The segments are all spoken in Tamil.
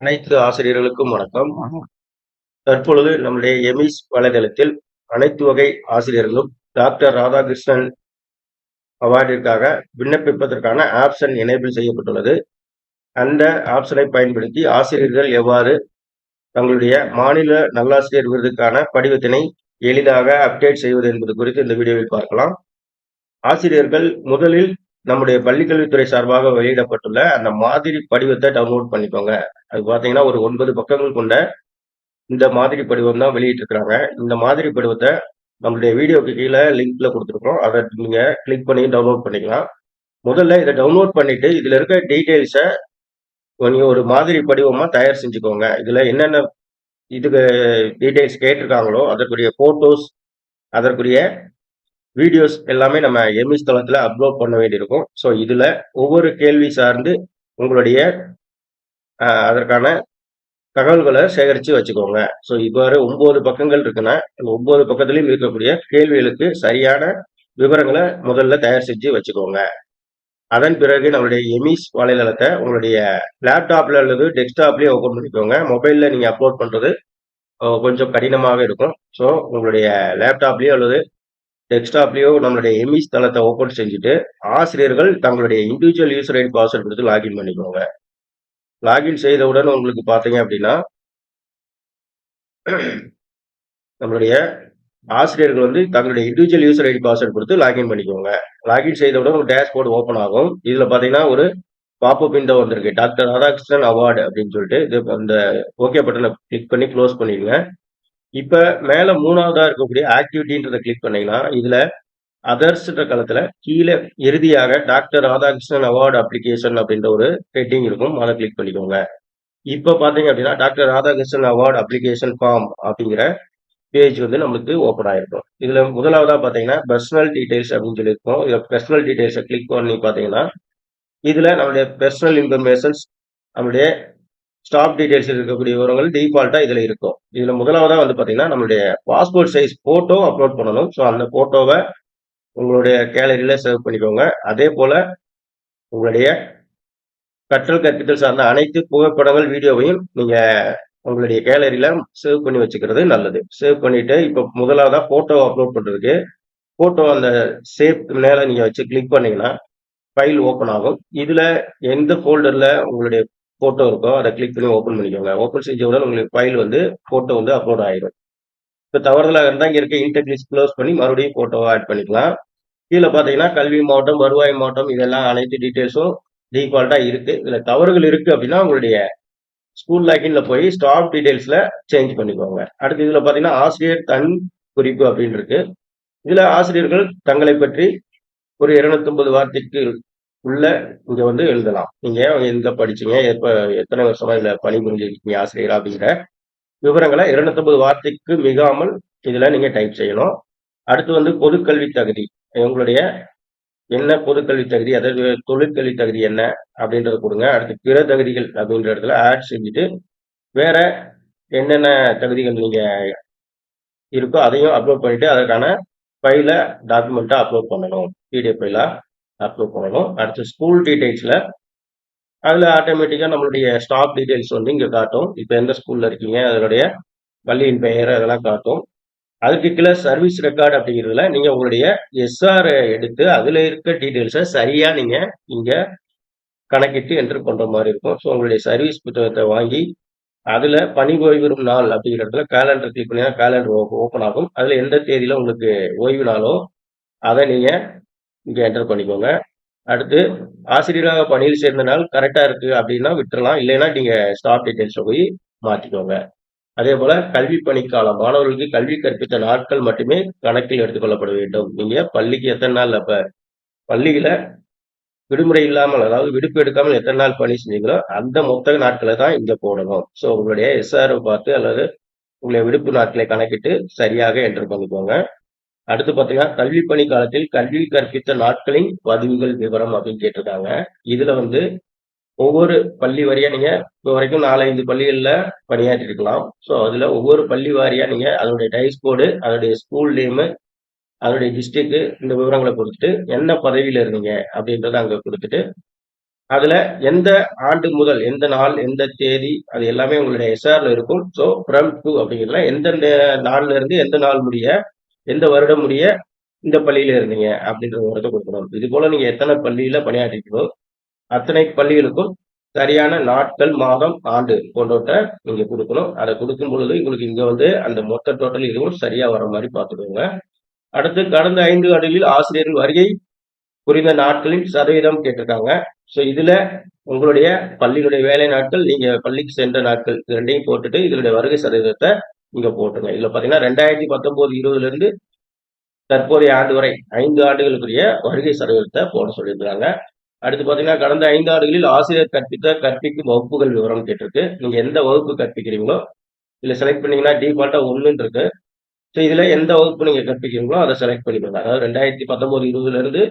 அனைத்து ஆசிரியர்களுக்கும் வணக்கம். தற்பொழுது நம்முடைய எமிஸ் வலைதளத்தில் அனைத்து வகை ஆசிரியர்களும் டாக்டர் ராதாகிருஷ்ணன் அவார்டிற்காக விண்ணப்பிப்பதற்கான ஆப்ஷன் எனேபிள் செய்யப்பட்டுள்ளது. அந்த ஆப்ஷனை பயன்படுத்தி ஆசிரியர்கள் எவ்வாறு தங்களுடைய மாநில நல்லாசிரியர் விருதுக்கான படிவத்தினை எளிதாக அப்டேட் செய்வது என்பது குறித்து இந்த வீடியோவில் பார்க்கலாம். ஆசிரியர்கள் முதலில் நம்முடைய பள்ளிக்கல்வித்துறை சார்பாக வெளியிடப்பட்டுள்ள அந்த மாதிரி படிவத்தை டவுன்லோட் பண்ணிக்கோங்க. அது பார்த்தீங்கன்னா ஒரு ஒன்பது பக்கங்கள் கொண்ட இந்த மாதிரி படிவம் தான் வெளியிட்டிருக்கிறாங்க. இந்த மாதிரி படிவத்தை நம்மளுடைய வீடியோக்கு கீழே லிங்க்ல கொடுத்துருக்கோம். அதை நீங்க கிளிக் பண்ணி டவுன்லோட் பண்ணிக்கலாம். முதல்ல இதை டவுன்லோட் பண்ணிட்டு இதுல இருக்க டீட்டெயில்ஸை நீங்க ஒரு மாதிரி படிவமா தயார் செஞ்சுக்கோங்க. இதுல என்னென்ன இதுக்கு டீட்டெயில்ஸ் கேட்டிருக்காங்களோ அதற்குரிய போட்டோஸ் அதற்குரிய வீடியோஸ் எல்லாமே நம்ம எம்இஸ் தளத்தில் அப்லோட் பண்ண வேண்டியிருக்கும். ஸோ இதில் ஒவ்வொரு கேள்வி சார்ந்து உங்களுடைய அதற்கான தகவல்களை சேகரித்து வச்சுக்கோங்க. ஸோ இவ்வாறு ஒம்பது பக்கங்கள் இருக்குன்னா அந்த ஒவ்வொரு பக்கத்துலையும் இருக்கக்கூடிய கேள்விகளுக்கு சரியான விவரங்களை முதல்ல தயார் செஞ்சு வச்சுக்கோங்க. அதன் பிறகு நம்மளுடைய எமிஸ் வலைதளத்தை உங்களுடைய லேப்டாப்ல அல்லது டெஸ்க்டாப்லேயே ஓப்பன் பண்ணிக்கோங்க. மொபைலில் நீங்கள் அப்லோட் பண்ணுறது கொஞ்சம் கடினமாக இருக்கும். ஸோ உங்களுடைய லேப்டாப்லேயோ அல்லது டெஸ்க்டாப்லயோ நம்மளுடைய எம்இஸ் தளத்தை ஓபன் செஞ்சுட்டு ஆசிரியர்கள் தங்களுடைய இண்டிவிஜுவல் யூசர் ஐடி பாஸ்வேர்ட் கொடுத்து லாகின் பண்ணிக்கோங்க. லாகின் செய்தவுடன் உங்களுக்கு பார்த்தீங்க அப்படின்னா நம்மளுடைய ஆசிரியர்கள் வந்து தங்களுடைய இண்டிவிஜுவல் யூசர் ஐடி பாஸ்வேர்ட் கொடுத்து லாகின் பண்ணிக்கோங்க. லாகின் செய்தவுடன் ஒரு டேஷ்போர்டு ஓப்பன் ஆகும். இதுல பார்த்தீங்கன்னா ஒரு பாப்அப் விண்டோ வந்திருக்கு. டாக்டர் ராதாகிருஷ்ணன் அவார்டு அப்படின்னு சொல்லிட்டு இது அந்த ஓகே பட்டனை கிளிக் பண்ணி க்ளோஸ் பண்ணிடுங்க. இப்ப மேல மூணாவதா இருக்கக்கூடிய ஆக்டிவிட்டின்றத கிளிக் பண்ணீங்கன்னா இதுல அதர்ஸ்ன்ற களத்துல கீழே இறுதியாக டாக்டர் ராதாகிருஷ்ணன் அவார்டு அப்ளிகேஷன் அப்படின்ற ஒரு ஹெட்டிங் இருக்கும். அதை கிளிக் பண்ணிக்கோங்க. இப்ப பாத்தீங்க அப்படின்னா doctor Radhakrishnan award application form அப்படிங்கிற பேஜ் வந்து நம்மளுக்கு ஓப்பன் ஆயிருக்கும். இதுல முதலாவதா பாத்தீங்கன்னா பர்சனல் டீடைல்ஸ் அப்படின்னு சொல்லியிருக்கோம். இதுல பர்சனல் டீடைல்ஸை கிளிக் பண்ணி பாத்தீங்கன்னா இதுல நம்மளுடைய பர்சனல் இன்ஃபர்மேஷன்ஸ் நம்மளுடைய ஸ்டாப் டீடைல்ஸ் இருக்கக்கூடிய விவரங்கள் டிஃபால்ட்டா இதுல இருக்கும். இதுல முதலாவதா வந்து பாத்தீங்கன்னா நம்மளுடைய பாஸ்போர்ட் சைஸ் போட்டோ அப்லோட் பண்ணணும். ஸோ அந்த போட்டோவை உங்களுடைய கேலரியில சேவ் பண்ணிக்கோங்க. அதே போல உங்களுடைய கற்றல் கற்பித்தல் சார்ந்த அனைத்து புகைப்படங்கள், வீடியோவையும் நீங்க உங்களுடைய கேலரியில சேவ் பண்ணி வச்சுக்கிறது நல்லது. சேவ் பண்ணிட்டு இப்போ முதலாவதா போட்டோ அப்லோட் பண்றதுக்கு போட்டோ அந்த சேவ் மேல நீங்க வச்சு கிளிக் பண்ணீங்கன்னா ஃபைல் ஓப்பன் ஆகும். இதுல எந்த ஃபோல்டர்ல உங்களுடைய ஃபோட்டோ இருக்கோ அதை கிளிக் பண்ணி ஓப்பன் பண்ணிக்கோங்க. ஓப்பன் செஞ்சவுடன் உங்களுக்கு ஃபைல் வந்து ஃபோட்டோ வந்து அப்லோட் ஆயிடும் இப்போ தவறுதலாக இருந்தால் இங்கே இருக்க இன்டெக்ட் லிஸ்ட் க்ளோஸ் பண்ணி மறுபடியும் ஃபோட்டோவை ஆட் பண்ணிக்கலாம். கீழே பார்த்தீங்கன்னா கல்வி மாவட்டம், வருவாய் மாவட்டம் இதெல்லாம் அனைத்து டீட்டெயில்ஸும் டீஃபால்ட்டாக இருக்கு. இதில் தவறுகள் இருக்குது அப்படின்னா உங்களுடைய ஸ்கூல் லாகின்ல போய் ஸ்டாப் டீட்டெயில்ஸில் சேஞ்ச் பண்ணிக்கோங்க. அடுத்து இதில் பார்த்தீங்கன்னா ஆசிரியர் தன் குறிப்பு அப்படின்னு இருக்கு. இதில் ஆசிரியர்கள் தங்களை பற்றி ஒரு 250 வார்த்தைக்கு உள்ள இங்க வந்து எழுதலாம். நீங்க எங்க படிச்சீங்க, எப்ப எத்தனை வருஷமா இதுல பணிபுரிஞ்சிருக்கீங்க ஆசிரியர் அப்படிங்கிற விவரங்களை 250 வார்த்தைக்கு மிகாமல் இதுல நீங்க டைப் செய்யணும். அடுத்து வந்து பொதுக்கல்வி தகுதி உங்களுடைய என்ன பொதுக்கல்வி தகுதி அதாவது தொழிற்கல்வி தகுதி என்ன அப்படின்றத கொடுங்க. அடுத்து பிற தகுதிகள் அப்படின்ற இடத்துல ஆட் செஞ்சுட்டு வேற என்னென்ன தகுதிகள் நீங்க இருக்கோ அதையும் அப்லோட் பண்ணிட்டு அதற்கான ஃபைல டாக்குமெண்ட்டை அப்லோட் பண்ணணும். பிடிஎஃப் ஃபைலாக அப்ரூவ் பண்ணணும். அடுத்து ஸ்கூல் டீட்டெயில்ஸில் அதில் ஆட்டோமேட்டிக்காக நம்மளுடைய ஸ்டாப் டீடைல்ஸ் வந்து இங்கே காட்டும். இப்போ எந்த ஸ்கூலில் இருக்கீங்க, அதனுடைய பள்ளியின் பெயர் அதெல்லாம் காட்டும். அதுக்கு கீழே சர்வீஸ் ரெக்கார்டு அப்படிங்கிறதுல நீங்கள் உங்களுடைய எஸ்ஆர் எடுத்து அதில் இருக்க டீட்டெயில்ஸை சரியாக நீங்கள் இங்கே கணக்கிட்டு என்ட்ரு பண்ணுற மாதிரி இருக்கும். ஸோ உங்களுடைய சர்வீஸ் புத்தகத்தை வாங்கி அதில் பணி ஓய்வு நாள் அப்படிங்கிற இடத்துல கேலண்டர் கிளிக் பண்ணீங்கன்னா கேலண்டர் ஓப்பன் ஆகும். அதில் எந்த தேதியில் உங்களுக்கு ஓய்வு நாளோ அதை நீங்கள் இங்க என்டர் பண்ணிக்கோங்க. அடுத்து ஆசிரியராக பணியில் சேர்ந்த நாள் கரெக்டா இருக்கு அப்படின்னா விட்டுறலாம். இல்லைன்னா நீங்க ஸ்டாப் டீட்டெயில்ஸை போய் மாத்திக்கோங்க. அதே போல கல்வி பணிக்காலம் மாணவர்களுக்கு கல்வி கற்பித்த நாட்கள் மட்டுமே கணக்கில் எடுத்துக்கொள்ளப்பட வேண்டும். நீங்க பள்ளிக்கு எத்தனை நாள் அப்ப பள்ளியில விடுமுறை இல்லாமல் அதாவது விடுப்பு எடுக்காமல் எத்தனை நாள் பணி செஞ்சீங்களோ அந்த மொத்த நாட்களை தான் இங்க போடணும். ஸோ உங்களுடைய எஸ்ஆர் பார்த்து அல்லது உங்களுடைய விடுப்பு நாட்களை கணக்கிட்டு சரியாக என்டர் பண்ணிக்கோங்க. அடுத்து பாத்தீங்கன்னா கல்வி பணி காலத்தில் கல்வி கற்பித்த நாட்களின் பதிவுகள் விவரம் அப்படின்னு கேட்டிருக்காங்க. இதுல வந்து ஒவ்வொரு பள்ளி வாரியா நீங்க இப்போ வரைக்கும் 4, 5 பள்ளிகள்ல பணியாற்றி இருக்கலாம். ஸோ அதுல ஒவ்வொரு பள்ளி வாரியா நீங்க அதனுடைய டைஸ் கோடு, அதனுடைய ஸ்கூல் நேமு, அதனுடைய டிஸ்ட்ரிக்ட் இந்த விவரங்களை கொடுத்துட்டு என்ன பதவியில இருந்தீங்க அப்படின்றத அங்க கொடுத்துட்டு அதுல எந்த ஆண்டு முதல் எந்த நாள் எந்த தேதி அது எல்லாமே உங்களுடைய எஸ்ஆர்ல இருக்கும் ஸோ ஃப்ரம் டு அப்படிங்கிறதுல எந்த நாள்ல இருந்து எந்த நாள் முடிய எந்த வருடம் முடிய இந்த பள்ளியில இருந்தீங்க அப்படின்ற விவரத்தை கொடுக்கணும். இது போல நீங்க எத்தனை பள்ளியில பணியாற்றிக்கோ அத்தனை பள்ளிகளுக்கும் சரியான நாட்கள் மாதம் ஆண்டு போன்றவற்றை நீங்க கொடுக்கணும். அதை கொடுக்கும் பொழுது உங்களுக்கு இங்க வந்து அந்த மொத்த டோட்டல் இதுவும் சரியா வர மாதிரி பார்த்துக்கோங்க. அடுத்து கடந்த ஐந்து ஆண்டுகளில் ஆசிரியர்கள் வருகை புரிந்த நாட்களின் சதவீதம் கேட்டிருக்காங்க. ஸோ இதுல உங்களுடைய பள்ளியினுடைய வேலை நாட்கள் நீங்க பள்ளிக்கு சென்ற நாட்கள் இது ரெண்டையும் போட்டுட்டு இதனுடைய வருகை சதவீதத்தை இங்க போட்டுங்க. இதுல பாத்தீங்கன்னா ரெண்டாயிரத்தி பத்தொன்பது இருபதுல இருந்து தற்போதைய ஆண்டு வரை ஐந்து ஆண்டுகளுக்குரிய வருகை சதவீதத்தை போட சொல்லியிருக்கிறாங்க. அடுத்து பாத்தீங்கன்னா கடந்த ஐந்து ஆண்டுகளில் ஆசிரியர் கற்பித்த கற்பிக்கும் வகுப்புகள் விவரம் கேட்டிருக்கு. நீங்க எந்த வகுப்பு கற்பிக்கிறீங்களோ இதுல செலக்ட் பண்ணீங்கன்னா டிஃபால்ட்டா ஒன்றுன்னு இருக்கு. ஸோ இதுல எந்த வகுப்பு நீங்க கற்பிக்கிறீங்களோ அதை செலக்ட் பண்ணிக்கோங்க. அதாவது ரெண்டாயிரத்தி பத்தொன்பது இருபதுல இருந்து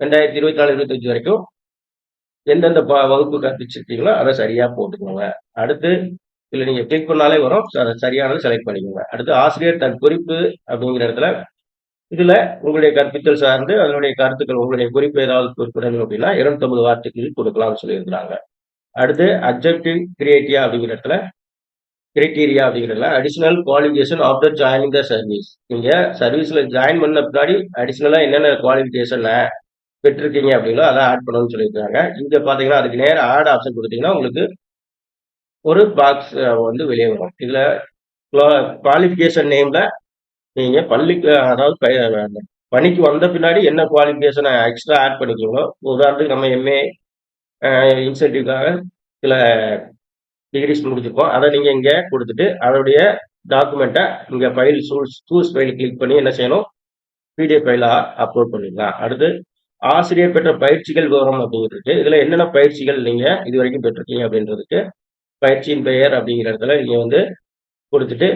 ரெண்டாயிரத்தி இருபத்தி நாலு இருபத்தஞ்சு வரைக்கும் எந்தெந்த ப- வகுப்பு கற்பிச்சிருக்கீங்களோ அதை சரியா போட்டுக்கோங்க. அடுத்து இல்லை நீங்கள் கிளிக் பண்ணாலே வரும். அதை சரியானதை செலக்ட் பண்ணிக்கோங்க. அடுத்து ஆசிரியர் தன் குறிப்பு அப்படிங்கிற இடத்துல இதில் உங்களுடைய கற்பித்தல் சார்ந்து அதனுடைய கருத்துக்கள் உங்களுடைய குறிப்பு ஏதாவது குறிப்பிடணும் அப்படின்னா இருநூத்தம்பது வார்த்தைகள் கொடுக்கலாம்னு சொல்லியிருக்கிறாங்க. அடுத்து அப்ஜெக்டிவ் கிரியேட்டியா அப்படிங்கிற இடத்துல கிரைட்டீரியா அப்படிங்கிறதுல additional qualification after joining the service நீங்கள் சர்வீஸில் ஜாயின் பண்ண பின்னாடி அடிஷ்னலாக என்னென்ன குவாலிஃபிகேஷன் பெற்றிருக்கீங்க அப்படிங்களோ அதை ஆட் பண்ணணும்னு சொல்லியிருக்காங்க இங்கே பார்த்தீங்கன்னா அதுக்கு நேரம் ஆட் ஆப்ஷன் கொடுத்தீங்கன்னா உங்களுக்கு ஒரு பாக்ஸ் வந்து வெளியே வரும். இதுல குவாலிஃபிகேஷன் நேம்ல நீங்க பள்ளிக்கு அதாவது ப- பணிக்கு வந்த பின்னாடி என்ன குவாலிஃபிகேஷனை எக்ஸ்ட்ரா ஆட் பண்ணிக்கோங்க உதாரணத்துக்கு நம்ம எம்ஏ இன்சென்டிவ்காக சில டிகிரிஸ் முடிச்சிருக்கோம். அதை நீங்க இங்க கொடுத்துட்டு அதோடைய டாக்குமெண்ட்டை இங்க file choose choose file click பண்ணி என்ன செய்யணும்? பிடிஎஃப் ஃபைலாக அப்லோட் பண்ணிடலாம். அடுத்து ஆசிரியர் பெற்ற பயிற்சிகள் விவரம் அப்படிங்கிறது இதுல என்னென்ன பயிற்சிகள் நீங்க இது வரைக்கும் பெற்றிருக்கீங்க அப்படின்றதுக்கு பயிற்சியின் பெயர் அப்படிங்கிற இடத்துல வந்து கொடுத்துட்டு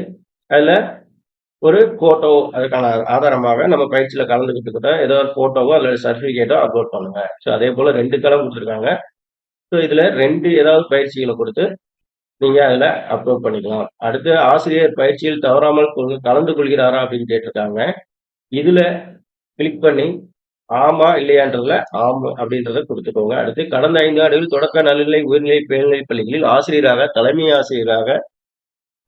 அதில் ஒரு ஃபோட்டோ அதுக்கான ஆதாரமாக நம்ம பயிற்சியில் கலந்துக்கிட்டு ஏதோ ஒரு ஃபோட்டோவோ அல்லது சர்டிஃபிகேட்டோ அப்லோட் பண்ணுங்கள் ஸோ அதே போல் ரெண்டு கலம் கொடுத்துருக்காங்க. ஸோ இதில் ரெண்டு ஏதாவது பயிற்சிகளை கொடுத்து நீங்கள் அதில் அப்லோட் பண்ணிக்கலாம். அடுத்து ஆசிரியர் பயிற்சியில் தவறாமல் கலந்து கொள்கிறாரா அப்படின்னு கேட்டிருக்காங்க. இதில் கிளிக் பண்ணி ஆமா இல்லையான்றதுல ஆம் அப்படின்றத கொடுத்துக்கோங்க. அடுத்து கடந்த ஐந்து ஆண்டுகளில் தொடக்க நடுநிலை உயர்நிலை மேல்நிலை பள்ளிகளில் ஆசிரியராக தலைமை ஆசிரியராக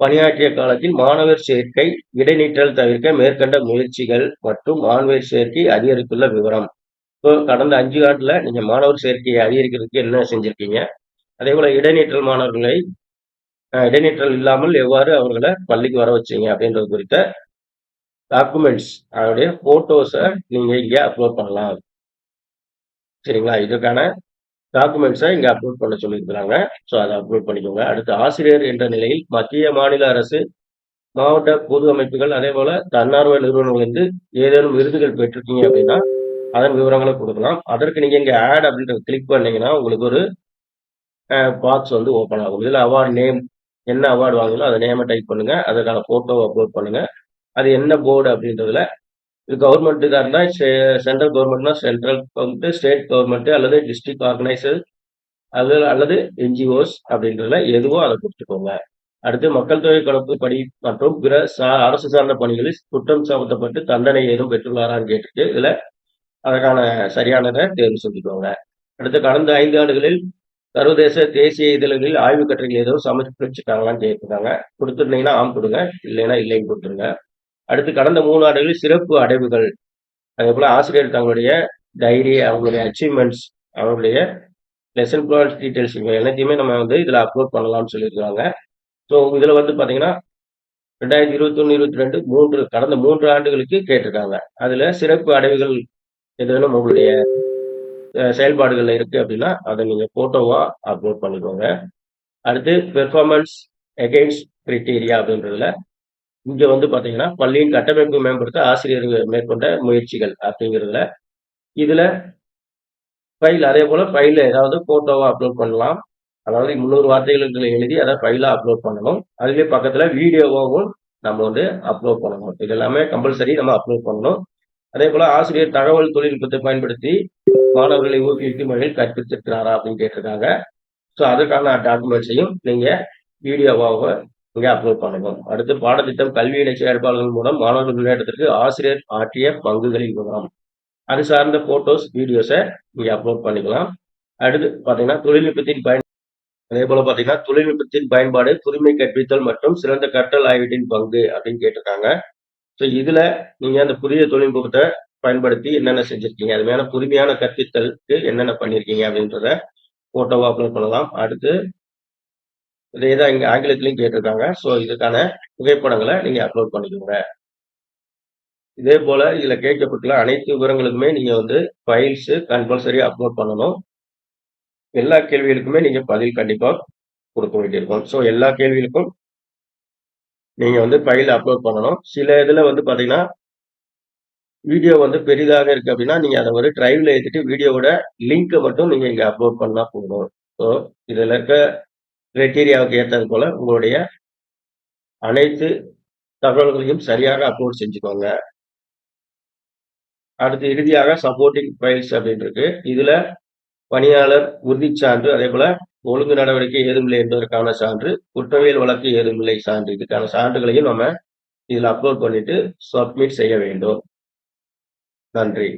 பணியாற்றிய காலத்தில் மாணவர் சேர்க்கை இடைநிற்றல் தவிர்க்க மேற்கண்ட முயற்சிகள் மற்றும் மாணவர் சேர்க்கை அதிகரித்துள்ள விவரம். இப்போ கடந்த அஞ்சு ஆண்டுல நீங்க மாணவர் சேர்க்கையை அதிகரிக்கிறதுக்கு என்ன செஞ்சிருக்கீங்க? அதே போல இடைநிற்றல் மாணவர்களை அஹ், இடைநிற்றல் இல்லாமல் எவ்வாறு அவர்களை பள்ளிக்கு வர வச்சீங்க அப்படின்றது குறித்த டாக்குமெண்ட்ஸ் அதோடைய போட்டோஸை நீங்க இங்க அப்லோட் பண்ணலாம். சரிங்களா? இதுக்கான டாக்குமெண்ட்ஸை இங்க அப்லோட் பண்ண சொல்லியிருக்கிறாங்க. ஸோ அதை அப்லோட் பண்ணிக்கோங்க. அடுத்து ஆசிரியர் என்ற நிலையில் மத்திய மாநில அரசு மாவட்ட பொது அமைப்புகள் அதே போல தன்னார்வ நிறுவனங்களிலிருந்து ஏதேனும் விருதுகள் பெற்றிருக்கீங்க அப்படின்னா அதன் விவரங்களை கொடுக்கலாம். அதற்கு நீங்க இங்க ஆட் அப்படின்றத கிளிக் பண்ணீங்கன்னா உங்களுக்கு ஒரு பாக்ஸ் வந்து ஓப்பன் ஆகும். இதுல அவார்டு நேம் என்ன அவார்டு வாங்குங்களோ அதை நேமை டைப் பண்ணுங்க. அதுக்கான போட்டோவை அப்லோட் பண்ணுங்க. அது என்ன போர்டு அப்படின்றதுல இது கவர்மெண்ட் இதாக இருந்தால் சென்ட்ரல் கவர்மெண்ட்னா சென்ட்ரல் கவர்மெண்ட் ஸ்டேட் கவர்மெண்ட் அல்லது டிஸ்ட்ரிக்ட் ஆர்கனைசர் அது அல்லது என்ஜிஓஸ் அப்படின்றதுல எதுவோ அதை கொடுத்துக்கோங்க. அடுத்து மக்கள் தொகை கணக்கு பணி மற்றும் பிற சா- அரசு சார்ந்த பணிகளில் குற்றம் சாமத்தப்பட்டு தண்டனை ஏதும் பெற்றுள்ளாரான்னு கேட்டுட்டு இதுல அதற்கான சரியானதை தேர்வு செஞ்சுக்கோங்க. அடுத்து கடந்த ஐந்து ஆண்டுகளில் சர்வதேச தேசிய இதழ்களில் ஆய்வு கட்டுரைகள் ஏதோ சமர்ப்பிச்சிருக்காங்களான்னு கேட்டிருக்காங்க. கொடுத்துருந்தீங்கன்னா ஆம் கொடுங்க இல்லைன்னா இல்லைன்னு கொடுத்துருங்க. அடுத்து கடந்த மூணு ஆண்டுகளில் சிறப்பு அடைவுகள். அதே போல ஆசிரியர் தங்களுடைய டைரி அவங்களுடைய அச்சீவ்மெண்ட்ஸ் அவங்களுடைய லெசன் பிளான் டீட்டெயில்ஸ் இவங்க எல்லாத்தையுமே நம்ம வந்து இதில் அப்லோட் பண்ணலாம்னு சொல்லியிருக்காங்க. ஸோ இதில் வந்து பார்த்தீங்கன்னா ரெண்டாயிரத்தி இருபத்தி ஒன்று இருபத்தி ரெண்டு மூன்று கடந்த மூன்று ஆண்டுகளுக்கு கேட்டிருக்காங்க. அதில் சிறப்பு அடைவுகள் எதுவும் உங்களுடைய செயல்பாடுகளில் செயல்பாடுகள்ல இருக்கு அப்படின்னா அதை நீங்கள் ஃபோட்டோவாக அப்லோட் பண்ணிக்கோங்க. அடுத்து பெர்ஃபார்மன்ஸ் அகெயின்ஸ்ட் கிரிட்டீரியா அப்படின்றதுல இங்க வந்து பாத்தீங்கன்னா பள்ளியின் கட்டமைப்பு மேம்படுத்த ஆசிரியர்கள் மேற்கொண்ட முயற்சிகள் அப்படிங்கிறதுல இதுல ஃபைல் அதே போல ஃபைல ஏதாவது போட்டோவா அப்லோட் பண்ணலாம். அதாவது முந்நூறு வார்த்தைகளுக்கு எழுதி அதை ஃபைலா அப்லோட் பண்ணணும். அதுலயே பக்கத்துல வீடியோவாகவும் நம்ம வந்து அப்லோட் பண்ணணும். இது எல்லாமே கம்பல்சரி நம்ம அப்லோட் பண்ணணும். அதே போல ஆசிரியர் தகவல் தொழில்நுட்பத்தை பயன்படுத்தி மாணவர்களை ஊக்குவிக்கும் வகையில் கற்பித்திருக்கிறாரா அப்படின்னு கேட்டிருக்காங்க. ஸோ அதுக்கான டாக்குமெண்ட்ஸையும் நீங்க வீடியோவாக இங்கே அப்லோட் பண்ணுவோம் அடுத்து பாடத்திட்டம் கல்வி இணை செயற்பாடுகள் மூலம் மாணவர்கள் முன்னேற்றத்திற்கு ஆசிரியர் ஆற்றிய பங்குகளின் விவரம் அது சார்ந்த போட்டோஸ் வீடியோஸை இங்கே அப்லோட் பண்ணிக்கலாம். அடுத்து பார்த்தீங்கன்னா தொழில்நுட்பத்தின் பயன் அதே போல பார்த்தீங்கன்னா தொழில்நுட்பத்தின் பயன்பாடு புதுமை கற்பித்தல் மற்றும் சிறந்த கற்றல் ஆய்வீட்டின் பங்கு அப்படின்னு கேட்டிருக்காங்க. ஸோ இதில் நீங்கள் அந்த புதிய தொழில்நுட்பத்தை பயன்படுத்தி என்னென்ன செஞ்சுருக்கீங்க? அது மேலே புதுமையான கற்பித்தலுக்கு என்னென்ன பண்ணியிருக்கீங்க அப்படின்றத ஃபோட்டோவை அப்லோட் பண்ணலாம். அடுத்து இதே தான் இங்கே ஆங்கிலத்திலையும் கேட்டிருக்காங்க. ஸோ இதுக்கான புகைப்படங்களை நீங்கள் அப்லோட் பண்ணிக்கோங்க. இதே போல் இதில் கேட்கப்பட்டுள்ள அனைத்து விவரங்களுக்குமே நீங்கள் வந்து ஃபைல்ஸு கம்பல்சரி அப்லோட் பண்ணணும். எல்லா கேள்விகளுக்குமே நீங்கள் பதில் கண்டிப்பாக கொடுக்க வேண்டியிருக்கும். ஸோ எல்லா கேள்விகளுக்கும் நீங்கள் வந்து ஃபைல் அப்லோட் பண்ணணும். சில இதில் வந்து பார்த்தீங்கன்னா வீடியோ வந்து பெரிதாக இருக்குது அப்படின்னா நீங்கள் அதை ஒரு ட்ரைவில் ஏற்றிட்டு வீடியோவோட லிங்கை மட்டும் நீங்கள் இங்கே அப்லோட் பண்ணால் போதும். ஸோ இதில் இருக்க கிரைட்டீரியாவுக்கு ஏற்றது போல உங்களுடைய அனைத்து தகவல்களையும் சரியாக அப்லோட் செஞ்சுக்கோங்க. அடுத்து இறுதியாக சப்போர்ட்டிங் ஃபைல்ஸ் அப்படின்னு இருக்கு. இதுல பணியாளர் உறுதிச்சான்று அதே போல ஒழுங்கு நடவடிக்கை ஏதுமில்லை என்பதற்கான சான்று குற்றவியல் வழக்கு ஏதுமில்லை சான்று இதுக்கான சான்றுகளையும் நம்ம இதில் அப்லோட் பண்ணிட்டு சப்மிட் செய்ய வேண்டும். நன்றி.